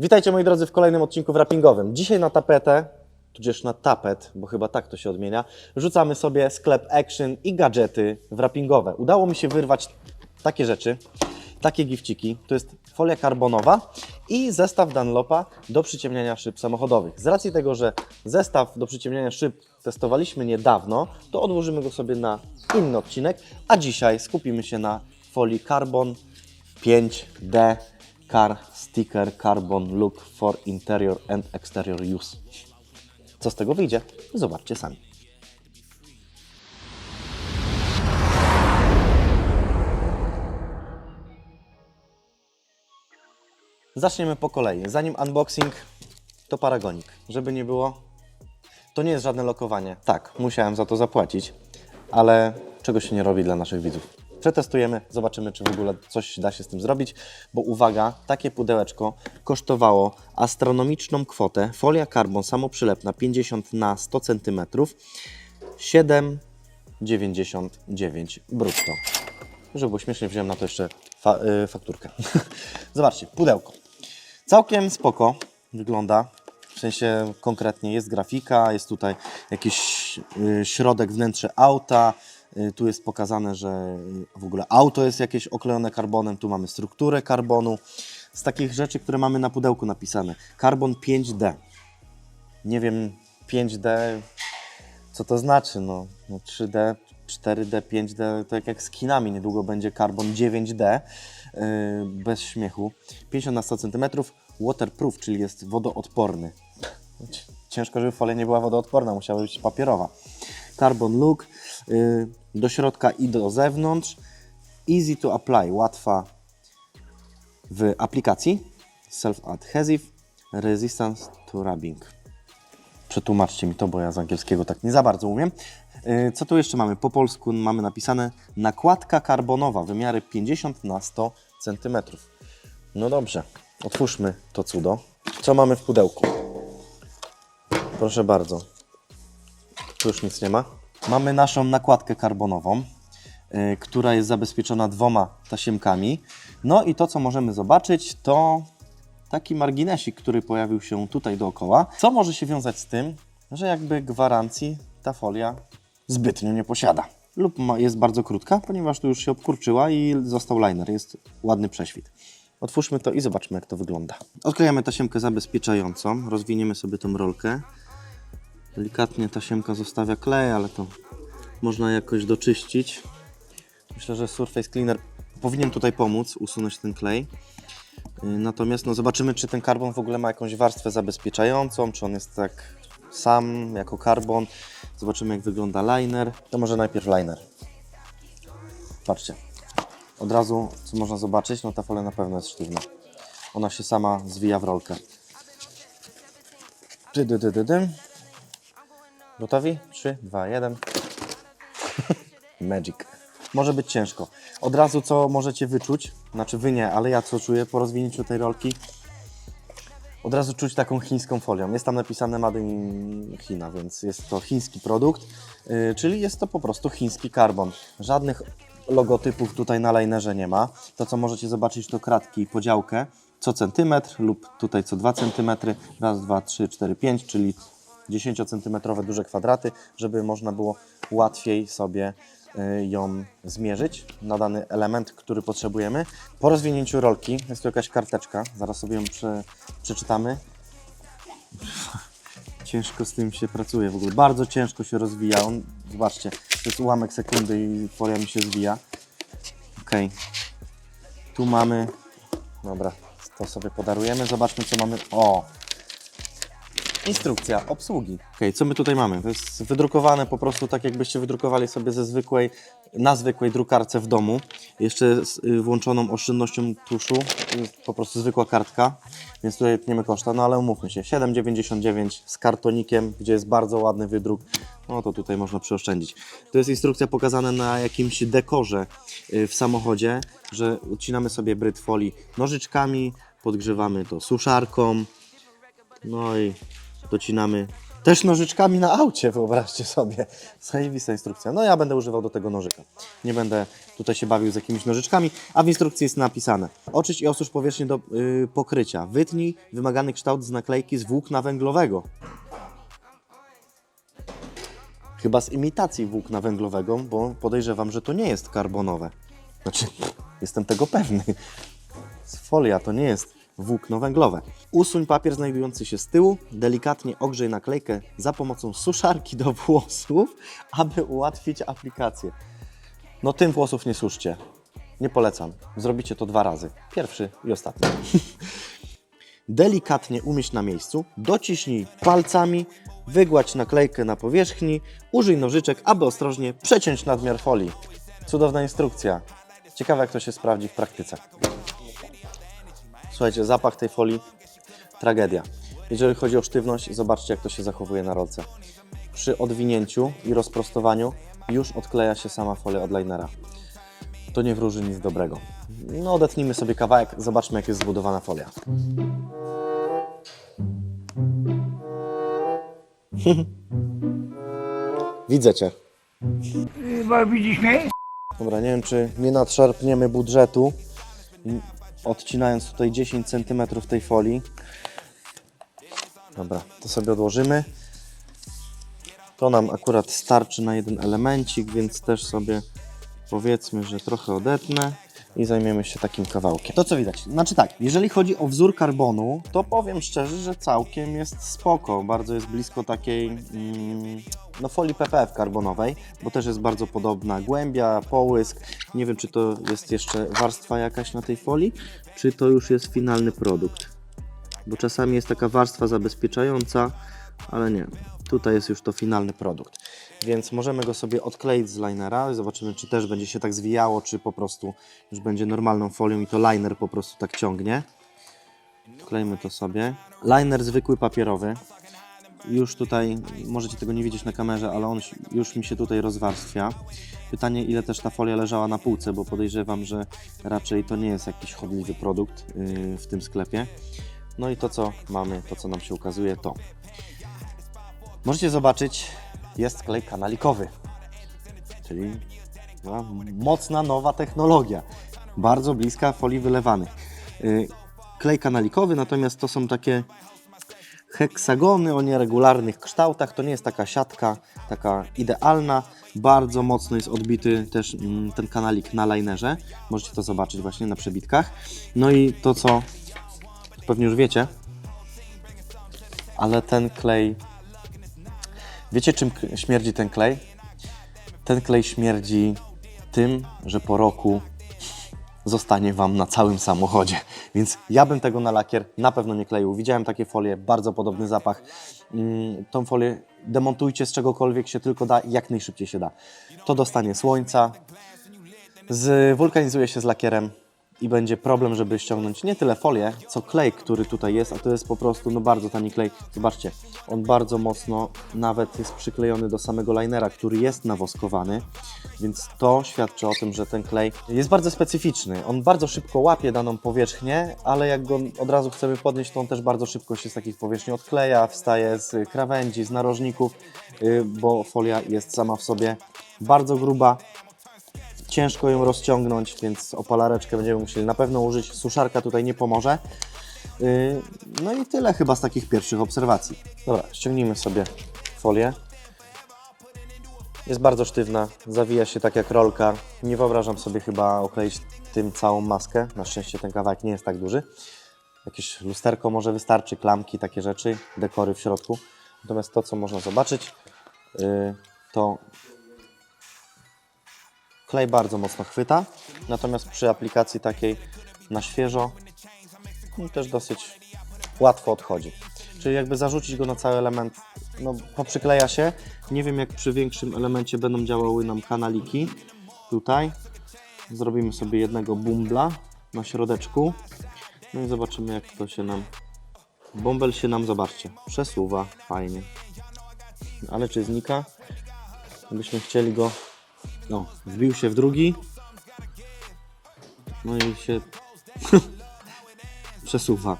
Witajcie moi drodzy w kolejnym odcinku wrappingowym. Dzisiaj na tapetę, tudzież na tapet, bo chyba tak to się odmienia, rzucamy sobie sklep Action i gadżety wrappingowe. Udało mi się wyrwać takie rzeczy, takie gifciki. To jest folia karbonowa i zestaw Dunlopa do przyciemniania szyb samochodowych. Z racji tego, że zestaw do przyciemniania szyb testowaliśmy niedawno, to odłożymy go sobie na inny odcinek, a dzisiaj skupimy się na folii Carbon 5D Car Sticker Carbon Look for Interior and Exterior Use. Co z tego wyjdzie? Zobaczcie sami. Zaczniemy po kolei. Zanim unboxing, to paragonik. Żeby nie było, to nie jest żadne lokowanie. Tak, musiałem za to zapłacić, ale czego się nie robi dla naszych widzów. Przetestujemy, zobaczymy, czy w ogóle coś da się z tym zrobić, bo uwaga, takie pudełeczko kosztowało astronomiczną kwotę. Folia karbon samoprzylepna 50 na 100 cm 7,99 brutto. Żeby było śmiesznie, wziąłem na to jeszcze fa y, fakturkę. Zobaczcie, pudełko. Całkiem spoko wygląda. W sensie konkretnie jest grafika, jest tutaj jakiś y, środek, wnętrze auta. Y, tu jest pokazane, że y, w ogóle auto jest jakieś oklejone karbonem. Tu mamy strukturę karbonu. Z takich rzeczy, które mamy na pudełku napisane. Karbon 5D. Nie wiem, 5D, co to znaczy? No, no 3D, 4D, 5D, to jak, jak z kinami. Niedługo będzie karbon 9D, yy, bez śmiechu. 50 na 100 cm, waterproof, czyli jest wodoodporny. Ciężko, żeby folia nie była wodoodporna, musiała być papierowa. Carbon look, do środka i do zewnątrz. Easy to apply, łatwa w aplikacji. Self-adhesive, resistance to rubbing. Przetłumaczcie mi to, bo ja z angielskiego tak nie za bardzo umiem. Yy, Co tu jeszcze mamy? Po polsku mamy napisane nakładka karbonowa, wymiary 50 na 100 cm. No dobrze, otwórzmy to cudo. Co mamy w pudełku? Proszę bardzo. Tu już nic nie ma. Mamy naszą nakładkę karbonową, yy, która jest zabezpieczona dwoma tasiemkami. No i to, co możemy zobaczyć, to taki marginesik, który pojawił się tutaj dookoła, co może się wiązać z tym, że jakby gwarancji ta folia zbytnio nie posiada. Lub jest bardzo krótka, ponieważ tu już się obkurczyła i został liner, jest ładny prześwit. Otwórzmy to i zobaczmy, jak to wygląda. Odklejamy tasiemkę zabezpieczającą, rozwiniemy sobie tą rolkę. Delikatnie tasiemka zostawia klej, ale to można jakoś doczyścić. Myślę, że Surface Cleaner powinien tutaj pomóc usunąć ten klej. Yy, Natomiast no, zobaczymy, czy ten karbon w ogóle ma jakąś warstwę zabezpieczającą, czy on jest tak sam jako karbon. Zobaczymy, jak wygląda liner. To może najpierw liner. Patrzcie. Od razu, co można zobaczyć, no ta folia na pewno jest sztywna. Ona się sama zwija w rolkę. Ty, dy, dy, dy, dy. Gotowi? 3, 2, 1. Magic. Może być ciężko. Od razu co możecie wyczuć, znaczy wy nie, ale ja co czuję po rozwinięciu tej rolki, od razu czuć taką chińską folią. Jest tam napisane Made in China, więc jest to chiński produkt, yy, czyli jest to po prostu chiński karbon. Żadnych logotypów tutaj na linerze nie ma. To co możecie zobaczyć to kratki, podziałkę co centymetr lub tutaj co 2 cm. Raz, dwa, trzy, cztery, pięć, czyli 10 cm duże kwadraty, żeby można było łatwiej sobie y, ją zmierzyć na dany element, który potrzebujemy. Po rozwinięciu rolki jest tu jakaś karteczka, zaraz sobie ją prze, przeczytamy. Ciężko z tym się pracuje w ogóle, bardzo ciężko się rozwija. On, zobaczcie, to jest ułamek sekundy i folia mi się zwija. Ok, tu mamy, dobra, to sobie podarujemy, zobaczmy co mamy. O, Instrukcja obsługi. Ok, co my tutaj mamy? To jest wydrukowane po prostu tak, jakbyście wydrukowali sobie ze zwykłej, na zwykłej drukarce w domu. Jeszcze z y, włączoną oszczędnością tuszu. Po prostu zwykła kartka, więc tutaj tniemy koszta, no ale umówmy się. 7,99 z kartonikiem, gdzie jest bardzo ładny wydruk. No to tutaj można przeoszczędzić. To jest instrukcja pokazana na jakimś dekorze y, w samochodzie, że odcinamy sobie bryt folii nożyczkami, podgrzewamy to suszarką, no i docinamy Też nożyczkami na aucie, wyobraźcie sobie. Zajebista instrukcja. No ja będę używał do tego nożyka. Nie będę tutaj się bawił z jakimiś nożyczkami, a w instrukcji jest napisane. Oczyść i osusz powierzchnię do y, pokrycia. Wytnij wymagany kształt z naklejki z włókna węglowego. Chyba z imitacji włókna węglowego, bo podejrzewam, że to nie jest karbonowe. Znaczy, jestem tego pewny. Folia to nie jest włókno węglowe. Usuń papier znajdujący się z tyłu, delikatnie ogrzej naklejkę za pomocą suszarki do włosów, aby ułatwić aplikację. No tym włosów nie suszcie. Nie polecam. Zrobicie to dwa razy. Pierwszy i ostatni. Delikatnie umieść na miejscu, dociśnij palcami, wygładź naklejkę na powierzchni, użyj nożyczek, aby ostrożnie przeciąć nadmiar folii. Cudowna instrukcja. Ciekawe jak to się sprawdzi w praktyce. Słuchajcie, zapach tej folii tragedia. Jeżeli chodzi o sztywność, zobaczcie jak to się zachowuje na rolce. Przy odwinięciu i rozprostowaniu już odkleja się sama folia od linera. To nie wróży nic dobrego. No odetnijmy sobie kawałek, zobaczmy jak jest zbudowana folia. Widzę Cię. Bo widzisz mnie? Dobra, nie wiem czy nie nadszarpniemy budżetu, odcinając tutaj 10 cm tej folii. Dobra, to sobie odłożymy. To nam akurat starczy na jeden elemencik, więc też sobie powiedzmy, że trochę odetnę i zajmiemy się takim kawałkiem. To co widać? Znaczy tak, jeżeli chodzi o wzór karbonu, to powiem szczerze, że całkiem jest spoko. Bardzo jest blisko takiej mm, no, folii PPF karbonowej, bo też jest bardzo podobna głębia, połysk. Nie wiem, czy to jest jeszcze warstwa jakaś na tej folii, czy to już jest finalny produkt. Bo czasami jest taka warstwa zabezpieczająca, ale nie. Tutaj jest już to finalny produkt. Więc możemy go sobie odkleić z linera. Zobaczymy, czy też będzie się tak zwijało, czy po prostu już będzie normalną folią i to liner po prostu tak ciągnie. Klejmy to sobie. Liner zwykły papierowy. Już tutaj, możecie tego nie widzieć na kamerze, ale on już mi się tutaj rozwarstwia. Pytanie, ile też ta folia leżała na półce, bo podejrzewam, że raczej to nie jest jakiś chodliwy produkt yy, w tym sklepie. No i to, co mamy, to co nam się ukazuje, to Możecie zobaczyć, jest klej kanalikowy, czyli no, mocna nowa technologia, bardzo bliska folii wylewanych. Yy, Klej kanalikowy, natomiast to są takie heksagony o nieregularnych kształtach. To nie jest taka siatka, taka idealna. Bardzo mocno jest odbity też mm, ten kanalik na linerze. Możecie to zobaczyć właśnie na przebitkach. No i to, co pewnie już wiecie, ale ten klej Wiecie, czym śmierdzi ten klej? Ten klej śmierdzi tym, że po roku zostanie Wam na całym samochodzie. Więc ja bym tego na lakier na pewno nie kleił. Widziałem takie folie, bardzo podobny zapach. Mm, Tą folię demontujcie z czegokolwiek się tylko da jak najszybciej się da. To dostanie słońca, zwulkanizuje się z lakierem i będzie problem, żeby ściągnąć nie tyle folię, co klej, który tutaj jest, a to jest po prostu no bardzo tani klej. Zobaczcie, on bardzo mocno nawet jest przyklejony do samego linera, który jest nawoskowany, więc to świadczy o tym, że ten klej jest bardzo specyficzny. On bardzo szybko łapie daną powierzchnię, ale jak go od razu chcemy podnieść, to on też bardzo szybko się z takich powierzchni odkleja, wstaje z krawędzi, z narożników, yy, bo folia jest sama w sobie bardzo gruba, ciężko ją rozciągnąć, więc opalareczkę będziemy musieli na pewno użyć. Suszarka tutaj nie pomoże. Yy, No i tyle chyba z takich pierwszych obserwacji. Dobra, ściągnijmy sobie folię. Jest bardzo sztywna, zawija się tak jak rolka. Nie wyobrażam sobie chyba okleić tym całą maskę. Na szczęście ten kawałek nie jest tak duży. Jakieś lusterko może wystarczy, klamki, takie rzeczy, dekory w środku. Natomiast to, co można zobaczyć, yy, to Klej bardzo mocno chwyta, natomiast przy aplikacji takiej na świeżo no, też dosyć łatwo odchodzi. Czyli jakby zarzucić go na cały element, no poprzykleja się. Nie wiem jak przy większym elemencie będą działały nam kanaliki. Tutaj zrobimy sobie jednego bumbla na środeczku. No i zobaczymy jak to się nam... Bąbel się nam, zobaczcie, przesuwa fajnie. Ale czy znika? Gdybyśmy chcieli go no, wbił się w drugi. No i się przesuwa.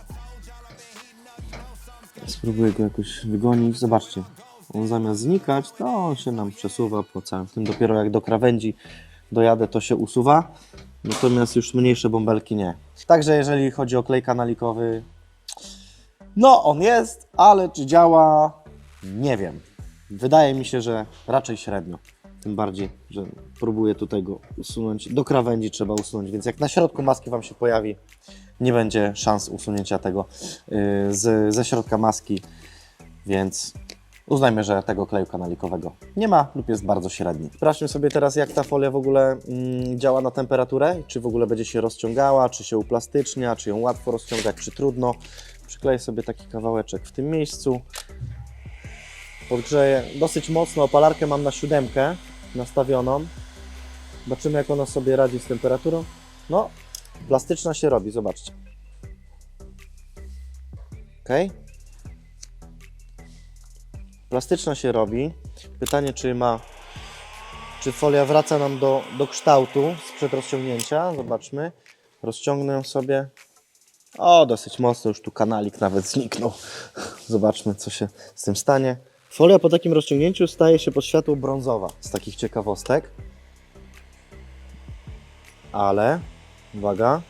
Spróbuję go jakoś wygonić. Zobaczcie, on zamiast znikać, to on się nam przesuwa po całym tym. Dopiero jak do krawędzi dojadę, to się usuwa. Natomiast już mniejsze bąbelki nie. Także jeżeli chodzi o klej kanalikowy, no on jest, ale czy działa, nie wiem. Wydaje mi się, że raczej średnio. Tym bardziej, że próbuję tutaj go usunąć. Do krawędzi trzeba usunąć, więc jak na środku maski Wam się pojawi, nie będzie szans usunięcia tego yy, z, ze środka maski, więc uznajmy, że tego kleju kanalikowego nie ma lub jest bardzo średni. Sprawdźmy sobie teraz, jak ta folia w ogóle mm, działa na temperaturę, czy w ogóle będzie się rozciągała, czy się uplastycznia, czy ją łatwo rozciągać, czy trudno. Przykleję sobie taki kawałeczek w tym miejscu. Podgrzeję dosyć mocno, opalarkę mam na siódemkę nastawioną. Zobaczymy, jak ona sobie radzi z temperaturą. No, plastyczna się robi, zobaczcie. Ok. Plastyczna się robi. Pytanie, czy ma, czy folia wraca nam do, do kształtu sprzed rozciągnięcia. Zobaczmy. Rozciągnę sobie. O, dosyć mocno, już tu kanalik nawet zniknął. Zobaczmy, co się z tym stanie. Folia po takim rozciągnięciu staje się pod światło brązowa. Z takich ciekawostek. Ale, uwaga,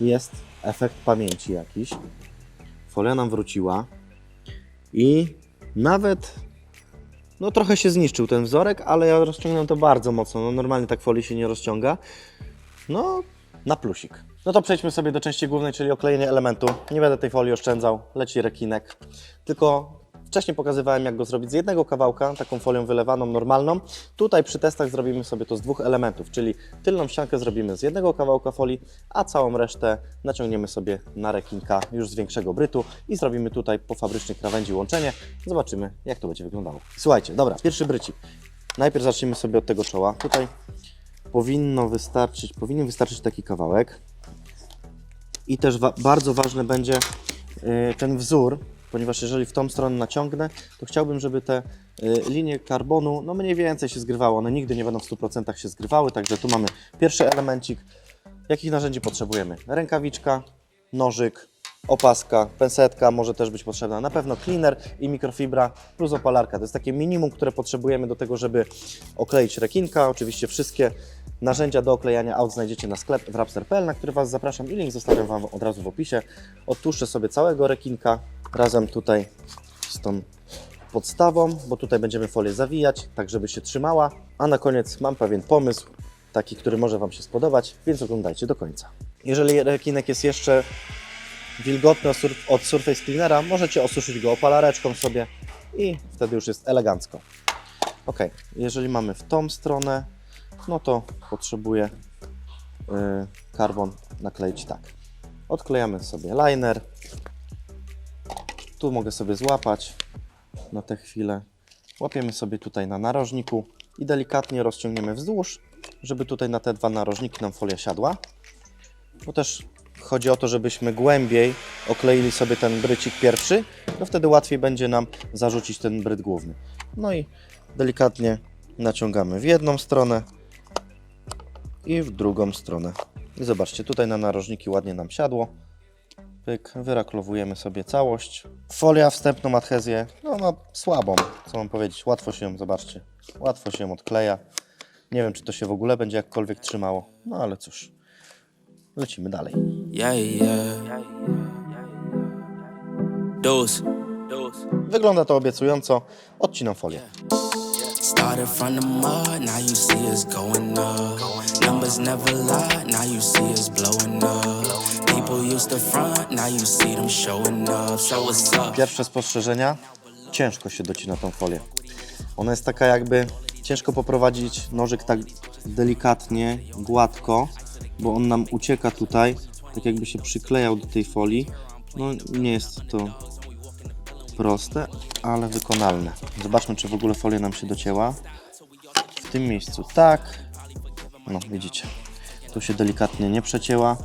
jest efekt pamięci jakiś. Folia nam wróciła i nawet no trochę się zniszczył ten wzorek, ale ja rozciągnę to bardzo mocno. No, normalnie tak folii się nie rozciąga. No, na plusik. No to przejdźmy sobie do części głównej, czyli oklejenie elementu. Nie będę tej folii oszczędzał, leci rekinek. Tylko wcześniej pokazywałem, jak go zrobić z jednego kawałka, taką folią wylewaną, normalną. Tutaj przy testach zrobimy sobie to z dwóch elementów, czyli tylną ściankę zrobimy z jednego kawałka folii, a całą resztę naciągniemy sobie na rekinka już z większego brytu i zrobimy tutaj po fabrycznej krawędzi łączenie. Zobaczymy, jak to będzie wyglądało. Słuchajcie, dobra, pierwszy brycik. Najpierw zacznijmy sobie od tego czoła. Tutaj powinno wystarczyć, powinien wystarczyć taki kawałek. I też wa- bardzo ważny będzie y, ten wzór, ponieważ jeżeli w tą stronę naciągnę, to chciałbym, żeby te y, linie karbonu, no mniej więcej się zgrywały. One nigdy nie będą w 100% się zgrywały, także tu mamy pierwszy elemencik. Jakich narzędzi potrzebujemy? Rękawiczka, nożyk, opaska, pensetka może też być potrzebna. Na pewno cleaner i mikrofibra plus opalarka. To jest takie minimum, które potrzebujemy do tego, żeby okleić rekinka. Oczywiście wszystkie narzędzia do oklejania aut znajdziecie na sklep wrapster.pl, na który Was zapraszam i link zostawiam Wam od razu w opisie. Odtłuszczę sobie całego rekinka razem tutaj z tą podstawą, bo tutaj będziemy folię zawijać, tak żeby się trzymała. A na koniec mam pewien pomysł, taki, który może Wam się spodobać, więc oglądajcie do końca. Jeżeli rekinek jest jeszcze wilgotny od sur- od Surface Cleanera, możecie osuszyć go opalareczką sobie i wtedy już jest elegancko. Ok, jeżeli mamy w tą stronę, no to potrzebuję y, karbon nakleić tak. Odklejamy sobie liner. Tu mogę sobie złapać na tę chwilę. Łapiemy sobie tutaj na narożniku i delikatnie rozciągniemy wzdłuż, żeby tutaj na te dwa narożniki nam folia siadła. Bo też chodzi o to, żebyśmy głębiej okleili sobie ten brycik pierwszy, no wtedy łatwiej będzie nam zarzucić ten bryt główny. No i delikatnie naciągamy w jedną stronę i w drugą stronę. I zobaczcie, tutaj na narożniki ładnie nam siadło. Pyk, wyraklowujemy sobie całość. Folia wstępną adhezję, no ma słabą, co mam powiedzieć, łatwo się ją, zobaczcie, łatwo się ją odkleja. Nie wiem, czy to się w ogóle będzie jakkolwiek trzymało, no ale cóż, lecimy dalej. Yeah, yeah. Dose. Wygląda to obiecująco, odcinam folię. Started from the mud, now you see us going up. Numbers never lie, now you see us blowing up. People used to front, now you see them showing up. So what's up? Pierwsze spostrzeżenia, ciężko się docina tą folię. Ona jest taka jakby, ciężko poprowadzić nożyk tak delikatnie, gładko, bo on nam ucieka tutaj, tak jakby się przyklejał do tej folii. No nie jest to proste, ale wykonalne. Zobaczmy, czy w ogóle folia nam się docięła. W tym miejscu tak. No widzicie, tu się delikatnie nie przecięła,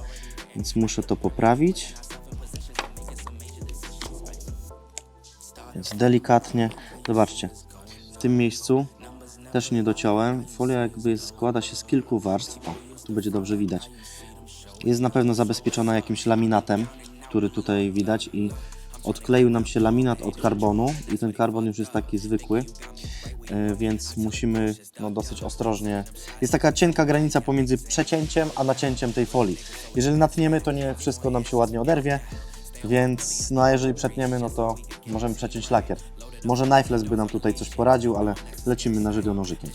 więc muszę to poprawić. Więc delikatnie, zobaczcie, w tym miejscu też nie dociąłem. Folia jakby składa się z kilku warstw. O, tu będzie dobrze widać. Jest na pewno zabezpieczona jakimś laminatem, który tutaj widać i odkleił nam się laminat od karbonu i ten karbon już jest taki zwykły, e, więc musimy no, dosyć ostrożnie. Jest taka cienka granica pomiędzy przecięciem a nacięciem tej folii. Jeżeli natniemy, to nie wszystko nam się ładnie oderwie, więc no, a jeżeli przetniemy, no to możemy przeciąć lakier. Może Knifeless by nam tutaj coś poradził, ale lecimy na żywo nożykiem.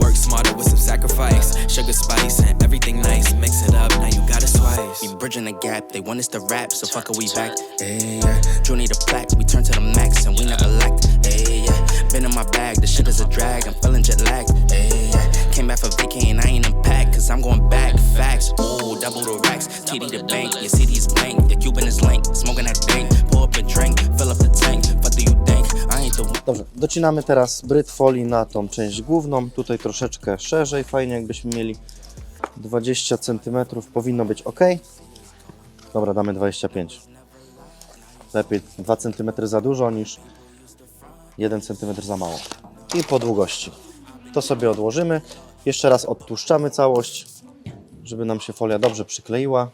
Shit don't happen overnight. Work smarter with some sacrifice. Sugar spice and everything nice. Mix it up, now you got a slice. We bridging the gap, they want us to rap, so fuck it, we back. Hey, yeah. Drew need a plaque, we turn to the max and we never lacked. Hey, yeah. Been in my bag, the shit is a drag, I'm feeling jet lagged. Hey, yeah. Came back for vacation, I ain't unpacked, cause I'm going back. Facts, ooh, double the racks. TD the bank, your CD's blank, your Cuban is link. Smoking that dank, pour up a drink, fill up the tank. One. Dobrze, docinamy teraz bryt folii na tą część główną. Tutaj troszeczkę szerzej, fajnie jakbyśmy mieli 20 cm, powinno być ok. Dobra, damy 25. Lepiej 2 cm za dużo niż 1 cm za mało. I po długości. To sobie odłożymy. Jeszcze raz odtłuszczamy całość, żeby nam się folia dobrze przykleiła.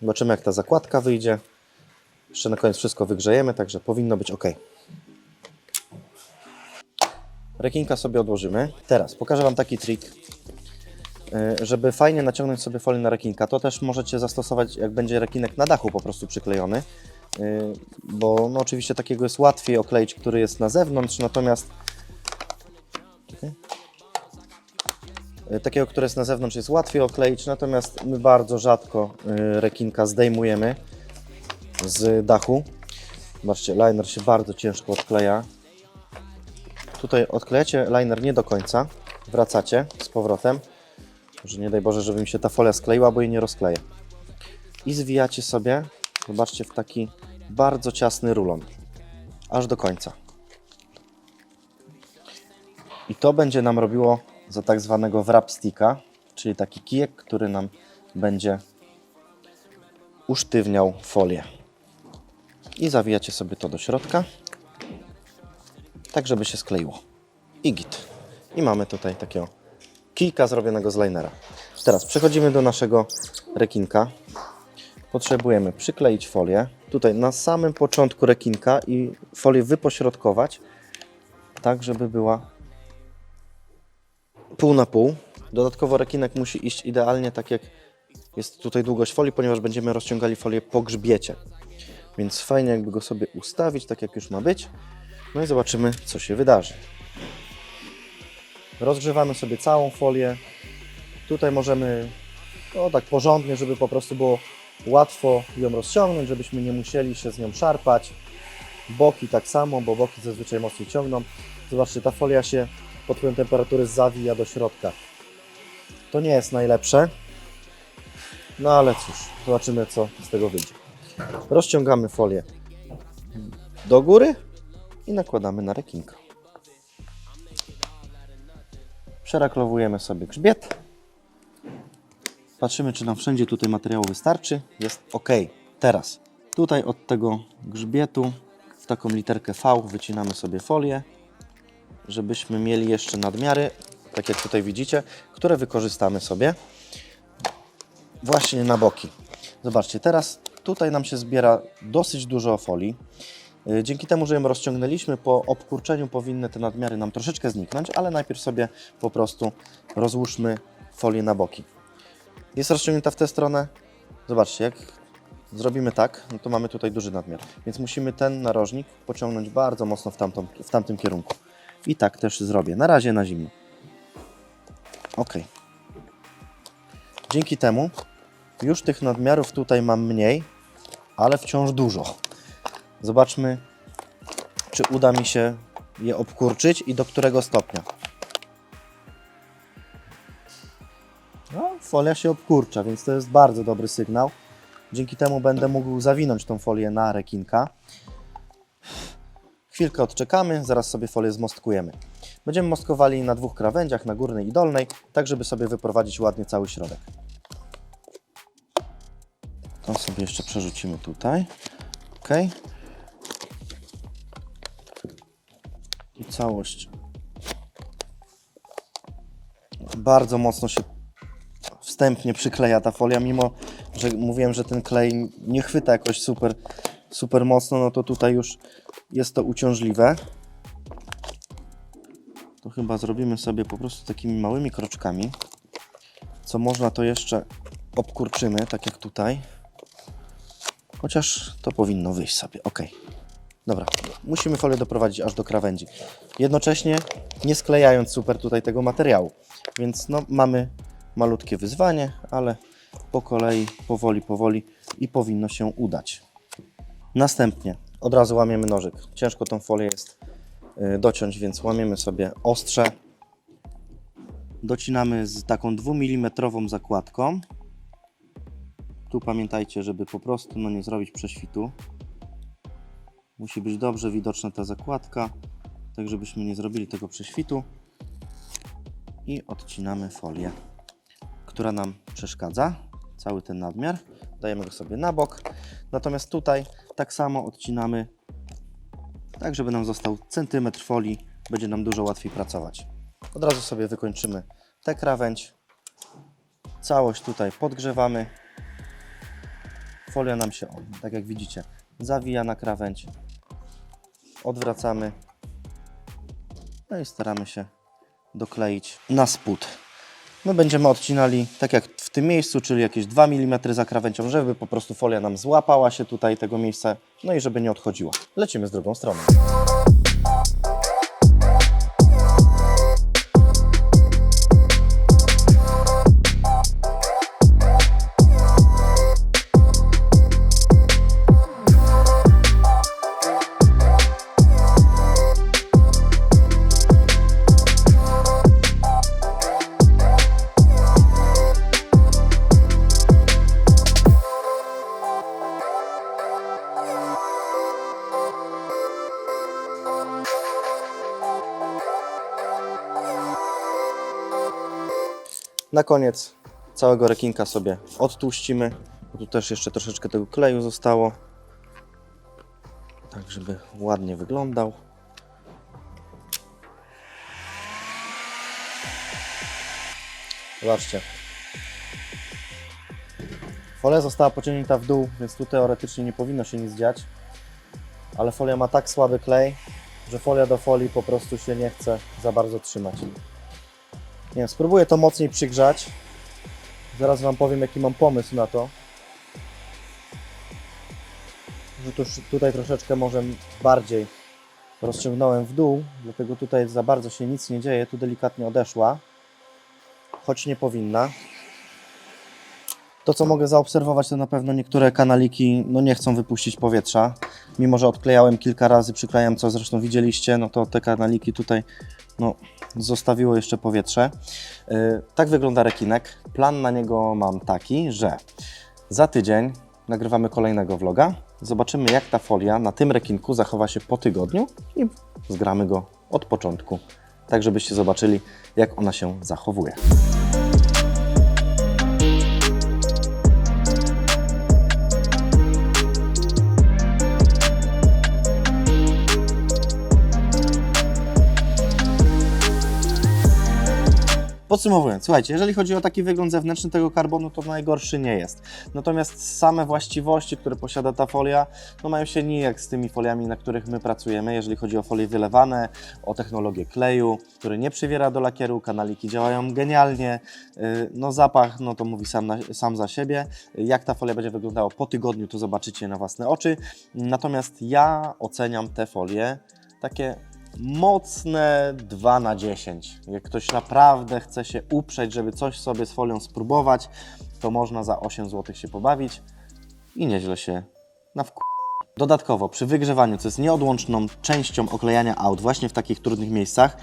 Zobaczymy jak ta zakładka wyjdzie. Jeszcze na koniec wszystko wygrzejemy, także powinno być ok. Rekinka sobie odłożymy. Teraz pokażę Wam taki trik, y, żeby fajnie naciągnąć sobie folię na rekinka. To też możecie zastosować, jak będzie rekinek na dachu po prostu przyklejony, y, bo no oczywiście takiego jest łatwiej okleić, który jest na zewnątrz, natomiast. Y, takiego, które jest na zewnątrz jest łatwiej okleić, natomiast my bardzo rzadko rekinka zdejmujemy z dachu. Zobaczcie, liner się bardzo ciężko odkleja. Tutaj odklejacie liner nie do końca, wracacie z powrotem, że nie daj Boże, żeby mi się ta folia skleiła, bo jej nie rozkleję. I zwijacie sobie, zobaczcie, w taki bardzo ciasny rulon, aż do końca. I to będzie nam robiło za tak zwanego wrap sticka, czyli taki kijek, który nam będzie usztywniał folię i zawijacie sobie to do środka, tak żeby się skleiło. I git. I mamy tutaj takiego kijka zrobionego z linera. Teraz przechodzimy do naszego rekinka. Potrzebujemy przykleić folię tutaj na samym początku rekinka i folię wypośrodkować, tak żeby była pół na pół. Dodatkowo rekinek musi iść idealnie tak jak jest tutaj długość folii, ponieważ będziemy rozciągali folię po grzbiecie. Więc fajnie jakby go sobie ustawić, tak jak już ma być. No i zobaczymy, co się wydarzy. Rozgrzewamy sobie całą folię. Tutaj możemy, no tak porządnie, żeby po prostu było łatwo ją rozciągnąć, żebyśmy nie musieli się z nią szarpać. Boki tak samo, bo boki zazwyczaj mocniej ciągną. Zobaczcie, ta folia się pod wpływem temperatury zawija do środka. To nie jest najlepsze, no ale cóż, zobaczymy co z tego wyjdzie. Rozciągamy folię do góry i nakładamy na rekinka. Przeraklowujemy sobie grzbiet. Patrzymy, czy nam wszędzie tutaj materiału wystarczy. Jest ok. Teraz tutaj od tego grzbietu w taką literkę V wycinamy sobie folię, żebyśmy mieli jeszcze nadmiary, tak jak tutaj widzicie, które wykorzystamy sobie właśnie na boki. Zobaczcie, teraz tutaj nam się zbiera dosyć dużo folii. Yy, Dzięki temu, że ją rozciągnęliśmy, po obkurczeniu powinny te nadmiary nam troszeczkę zniknąć, ale najpierw sobie po prostu rozłóżmy folię na boki. Jest rozciągnięta w tę stronę. Zobaczcie, jak zrobimy tak, no to mamy tutaj duży nadmiar. Więc musimy ten narożnik pociągnąć bardzo mocno w, tamtą, w tamtym kierunku. I tak też zrobię. Na razie na zimno. Ok. Dzięki temu już tych nadmiarów tutaj mam mniej, ale wciąż dużo. Zobaczmy, czy uda mi się je obkurczyć i do którego stopnia. No, folia się obkurcza, więc to jest bardzo dobry sygnał. Dzięki temu będę mógł zawinąć tą folię na rekinka. Chwilkę odczekamy, zaraz sobie folię zmostkujemy. Będziemy mostkowali na dwóch krawędziach, na górnej i dolnej, tak żeby sobie wyprowadzić ładnie cały środek. To sobie jeszcze przerzucimy tutaj. Ok. I całość bardzo mocno się wstępnie przykleja ta folia, mimo że mówiłem, że ten klej nie chwyta jakoś super, super mocno, no to tutaj już jest to uciążliwe. To chyba zrobimy sobie po prostu takimi małymi kroczkami. Co można, to jeszcze obkurczymy, tak jak tutaj. Chociaż to powinno wyjść sobie. Ok. Dobra, musimy folię doprowadzić aż do krawędzi. Jednocześnie nie sklejając super tutaj tego materiału. Więc no, mamy malutkie wyzwanie, ale po kolei, powoli, powoli i powinno się udać. Następnie od razu łamiemy nożyk. Ciężko tą folię jest y, dociąć, więc łamiemy sobie ostrze. Docinamy z taką 2 mm zakładką. Tu pamiętajcie, żeby po prostu no, nie zrobić prześwitu. Musi być dobrze widoczna ta zakładka, tak żebyśmy nie zrobili tego prześwitu. I odcinamy folię, która nam przeszkadza. Cały ten nadmiar. Dajemy go sobie na bok. Natomiast tutaj tak samo odcinamy, tak żeby nam został centymetr folii. Będzie nam dużo łatwiej pracować. Od razu sobie wykończymy tę krawędź. Całość tutaj podgrzewamy. Folia nam się, tak jak widzicie, zawija na krawędź. Odwracamy. No i staramy się dokleić na spód. My będziemy odcinali tak jak w tym miejscu, czyli jakieś 2 mm za krawędzią, żeby po prostu folia nam złapała się tutaj tego miejsca, no i żeby nie odchodziła. Lecimy z drugą stroną. Na koniec całego rekinka sobie odtłuścimy. Bo tu też jeszcze troszeczkę tego kleju zostało. Tak, żeby ładnie wyglądał. Zobaczcie. Folia została pociągnięta w dół, więc tu teoretycznie nie powinno się nic dziać. Ale folia ma tak słaby klej, że folia do folii po prostu się nie chce za bardzo trzymać. Nie wiem, spróbuję to mocniej przygrzać. Zaraz Wam powiem, jaki mam pomysł na to. Że tuż, tutaj troszeczkę może bardziej rozciągnąłem w dół, dlatego tutaj za bardzo się nic nie dzieje. Tu delikatnie odeszła, choć nie powinna. To, co mogę zaobserwować, to na pewno niektóre kanaliki no, nie chcą wypuścić powietrza. Mimo, że odklejałem kilka razy, przyklejam, co zresztą widzieliście, no to te kanaliki tutaj no, zostawiło jeszcze powietrze. Yy, tak wygląda rekinek. Plan na niego mam taki, że za tydzień nagrywamy kolejnego vloga. Zobaczymy, jak ta folia na tym rekinku zachowa się po tygodniu i zgramy go od początku, tak żebyście zobaczyli, jak ona się zachowuje. Podsumowując, słuchajcie, jeżeli chodzi o taki wygląd zewnętrzny tego karbonu, to najgorszy nie jest. Natomiast same właściwości, które posiada ta folia, no mają się nijak z tymi foliami, na których my pracujemy, jeżeli chodzi o folie wylewane, o technologię kleju, który nie przywiera do lakieru, kanaliki działają genialnie, Yy, no zapach, no to mówi sam, na, sam za siebie. Jak ta folia będzie wyglądała po tygodniu, to zobaczycie na własne oczy. Natomiast ja oceniam te folie takie mocne 2 na 10. Jak ktoś naprawdę chce się uprzeć, żeby coś sobie z folią spróbować, to można za 8 zł się pobawić i nieźle się nawk... Dodatkowo przy wygrzewaniu, co jest nieodłączną częścią oklejania aut, właśnie w takich trudnych miejscach,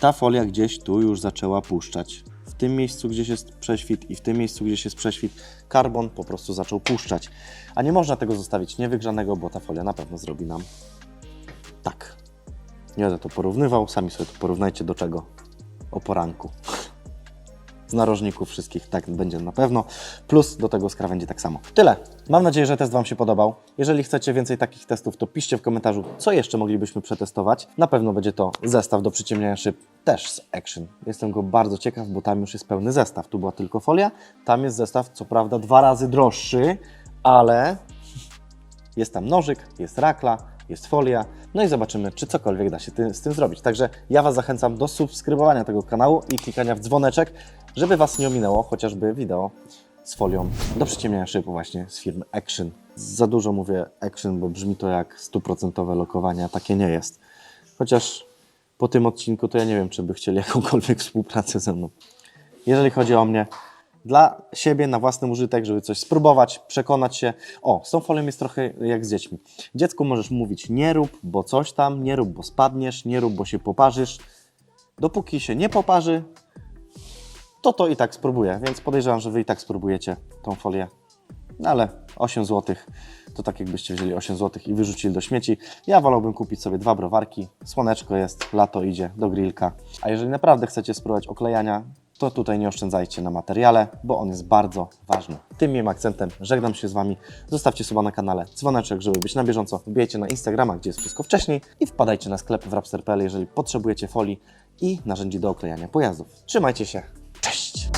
ta folia gdzieś tu już zaczęła puszczać. W tym miejscu gdzieś jest prześwit i w tym miejscu gdzieś jest prześwit, karbon po prostu zaczął puszczać. A nie można tego zostawić niewygrzanego, bo ta folia na pewno zrobi nam tak. Nie będę to porównywał, sami sobie to porównajcie do czego o poranku. z narożników wszystkich, tak będzie na pewno. Plus do tego z krawędzi tak samo. Tyle. Mam nadzieję, że test Wam się podobał. Jeżeli chcecie więcej takich testów, to piszcie w komentarzu, co jeszcze moglibyśmy przetestować. Na pewno będzie to zestaw do przyciemniania szyb, też z Action. Jestem go bardzo ciekaw, bo tam już jest pełny zestaw. Tu była tylko folia, tam jest zestaw, co prawda dwa razy droższy, ale jest tam nożyk, jest rakla, jest folia, no i zobaczymy, czy cokolwiek da się ty, z tym zrobić. Także ja Was zachęcam do subskrybowania tego kanału i klikania w dzwoneczek, żeby Was nie ominęło chociażby wideo z folią do przyciemniania szyb właśnie z firmy Action. Za dużo mówię Action, bo brzmi to jak stuprocentowe lokowanie, a takie nie jest. Chociaż po tym odcinku to ja nie wiem, czy by chcieli jakąkolwiek współpracę ze mną. Jeżeli chodzi o mnie, dla siebie, na własny użytek, żeby coś spróbować, przekonać się. O, z tą folią jest trochę jak z dziećmi. Dziecku możesz mówić nie rób, bo coś tam, nie rób, bo spadniesz, nie rób, bo się poparzysz. Dopóki się nie poparzy, to to i tak spróbuję, więc podejrzewam, że Wy i tak spróbujecie tą folię. No ale 8 zł to tak jakbyście wzięli 8 zł i wyrzucili do śmieci. Ja wolałbym kupić sobie dwa browarki. Słoneczko jest, lato idzie do grillka. A jeżeli naprawdę chcecie spróbować oklejania, to tutaj nie oszczędzajcie na materiale, bo on jest bardzo ważny. Tym miłym akcentem żegnam się z Wami. Zostawcie suba na kanale, dzwoneczek, żeby być na bieżąco. Wbijajcie na Instagrama, gdzie jest wszystko wcześniej i wpadajcie na sklep w rapster.pl, jeżeli potrzebujecie folii i narzędzi do oklejania pojazdów. Trzymajcie się. Cześć!